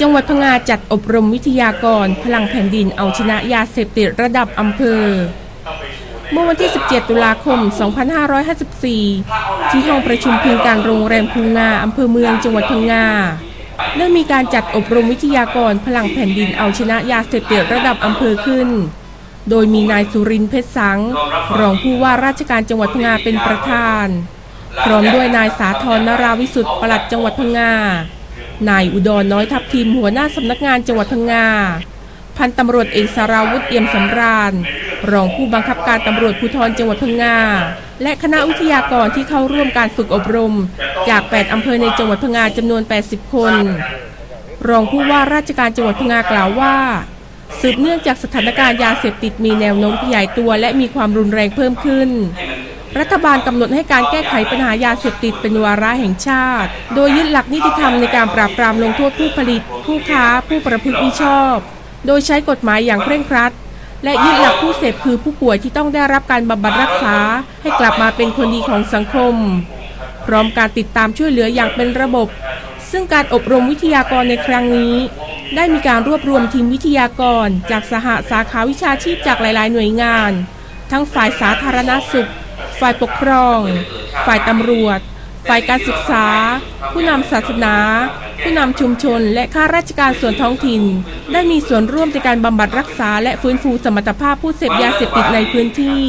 จังหวัดพังงาจัดอบรมวิทยากร พลังแผ่นดินเอาชนะยาเสพติดระดับอำเภอ เมื่อวันที่ 17 ตุลาคม 2554 ที่ห้องประชุมพิงการโรงแรมพังงาอำเภอเมืองจังหวัดพังงาเริ่มมีการจัดอบรมวิทยากร พลังแผ่นดินเอาชนะยาเสพติดระดับอำเภอขึ้น โดยมีนายสุรินทร์เพชรสัง รองผู้ว่าราชการจังหวัดพังงาเป็นประธาน พร้อมด้วยนายสาธรนราวิสุทธิ์ปลัดจังหวัดพังงา นายอุดรน้อยทัพทีมหัวหน้าสำนักงานจังหวัดพังงา พันตำรวจเอกสาราวุฒิเอี่ยมสำราญ รองผู้บังคับการตำรวจภูธรจังหวัดพังงา และคณะวิทยากรที่เข้าร่วมการฝึกอบรม จาก 8 อำเภอในจังหวัดพังงาจำนวน 80 คน รองผู้ว่าราชการจังหวัดพังงากล่าวว่า สืบเนื่องจากสถานการณ์ยาเสพติดมีแนวโน้มขยายตัว และมีความรุนแรงเพิ่มขึ้น รัฐบาลกำหนดให้การแก้ไขปัญหายาเสพติดเป็นวาระแห่งชาติ โดยยึดหลักนิติธรรมในการปราบปรามลงโทษผู้ผลิต ผู้ค้า ผู้ประพฤติมิชอบ โดยใช้กฎหมายอย่างเคร่งครัด และยึดหลักผู้เสพคือผู้ป่วยที่ต้องได้รับการบำบัดรักษา ให้กลับมาเป็นคนดีของสังคม พร้อมการติดตามช่วยเหลืออย่างเป็นระบบ ซึ่งการอบรมวิทยากรในครั้งนี้ ได้มีการรวบรวมทีมวิทยากร จากสหสาขาวิชาชีพจากหลาย ๆ หน่วยงาน ทั้งฝ่ายสาธารณสุข ฝ่ายปกครอง ฝ่ายตำรวจ ฝ่ายการศึกษา ผู้นำศาสนา ผู้นำชุมชน และข้าราชการส่วนท้องถิ่น ได้มีส่วนร่วมในการบำบัดรักษา และฟื้นฟูสมรรถภาพผู้เสพยาเสพติดในพื้นที่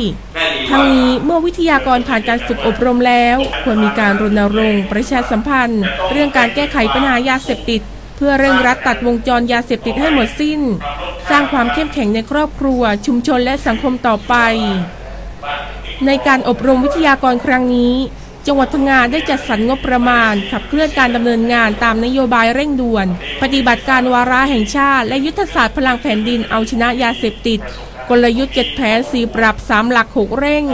ทั้งนี้เมื่อวิทยากรผ่านการฝึกอบรมแล้ว ควรมีการรณรงค์ประชาสัมพันธ์ เรื่องการแก้ไขปัญหายาเสพติดเพื่อเร่งรัดตัดวงจรยาเสพติดให้หมดสิ้น สร้างความเข้มแข็งในครอบครัว ชุมชนและสังคมต่อไป ในการอบรมวิทยากรครั้งนี้ จังหวัดพังงาได้จัดสรรงบประมาณ ขับเคลื่อนการดำเนินงานตามนโยบายเร่งด่วน ปฏิบัติการวาระแห่งชาติ และยุทธศาสตร์พลังแผ่นดินเอาชนะยาเสพติด กลยุทธ์เจ็ดแผนสีปรับสามหลักหกเร่ง